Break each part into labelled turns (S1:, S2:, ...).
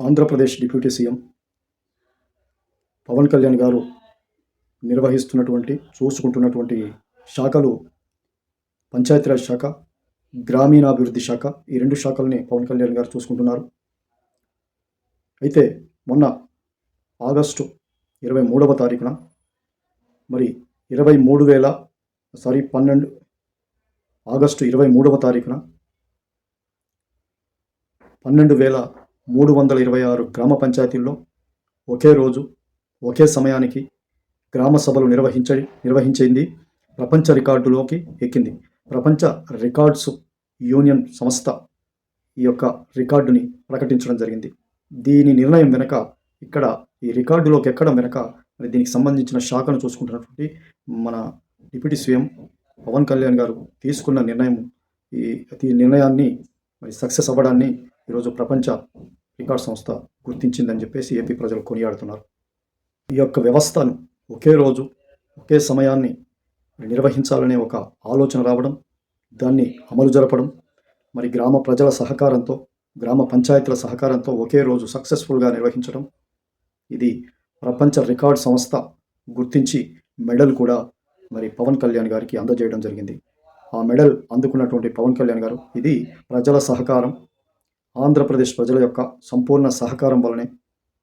S1: Andhra Pradesh deputy CM Pawan Kalyan garu నిర్వహిస్తున్నటువంటి చూసుకుంటున్నటువంటి శాఖలు పంచాయతీరాజ్ శాఖ గ్రామీణాభివృద్ధి శాఖ ఈ రెండు శాఖల్ని పవన్ కళ్యాణ్ గారు చూసుకుంటున్నారు. అయితే మొన్న ఆగస్టు ఇరవై మూడవ తారీఖున మరి ఇరవై మూడు వేల సారీ పన్నెండు ఆగస్టు ఇరవై మూడవ తారీఖున పన్నెండు వేల మూడు వందల ఇరవై ఆరు గ్రామ పంచాయతీల్లో ఒకే రోజు ఒకే సమయానికి గ్రామ సభలు నిర్వహించ నిర్వహించింది ప్రపంచ రికార్డులోకి ఎక్కింది. ప్రపంచ రికార్డ్స్ యూనియన్ సంస్థ ఈ యొక్క రికార్డుని ప్రకటించడం జరిగింది. దీని నిర్ణయం వెనక ఇక్కడ ఈ రికార్డులోకి ఎక్కడం వెనక మరి దీనికి సంబంధించిన శాఖను చూసుకుంటున్నటువంటి మన డిప్యూటీ సీఎం పవన్ కళ్యాణ్ గారు తీసుకున్న నిర్ణయం ఈ నిర్ణయాన్ని మరి సక్సెస్ అవ్వడాన్ని ఈరోజు ప్రపంచ రికార్డ్ సంస్థ గుర్తించిందని చెప్పేసి ఏపీ ప్రజలు కొనియాడుతున్నారు. ఈ యొక్క వ్యవస్థను ఒకే రోజు ఒకే సమయాన్ని నిర్వహించాలనే ఒక ఆలోచన రావడం దాన్ని అమలు జరపడం మరి గ్రామ ప్రజల సహకారంతో గ్రామ పంచాయతీల సహకారంతో ఒకే రోజు సక్సెస్ఫుల్గా నిర్వహించడం ఇది ప్రపంచ రికార్డ్ సంస్థ గుర్తించి మెడల్ కూడా మరి పవన్ కళ్యాణ్ గారికి అందజేయడం జరిగింది. ఆ మెడల్ అందుకున్నటువంటి పవన్ కళ్యాణ్ గారు ఇది ప్రజల సహకారం ఆంధ్రప్రదేశ్ ప్రజల యొక్క సంపూర్ణ సహకారం వలనే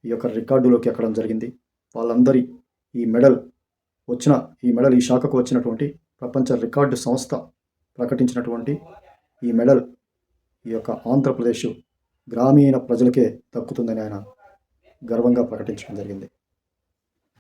S1: ఈ యొక్క రికార్డులోకి ఎక్కడం జరిగింది. వాళ్ళందరి ఈ మెడల్ వచ్చిన ఈ మెడల్ ఈ శాఖకు వచ్చినటువంటి ప్రపంచ రికార్డు సంస్థ ప్రకటించినటువంటి ఈ మెడల్ ఈ యొక్క ఆంధ్రప్రదేశ్ గ్రామీణ ప్రజలకే దక్కుతుందని ఆయన గర్వంగా ప్రకటించడం జరిగింది.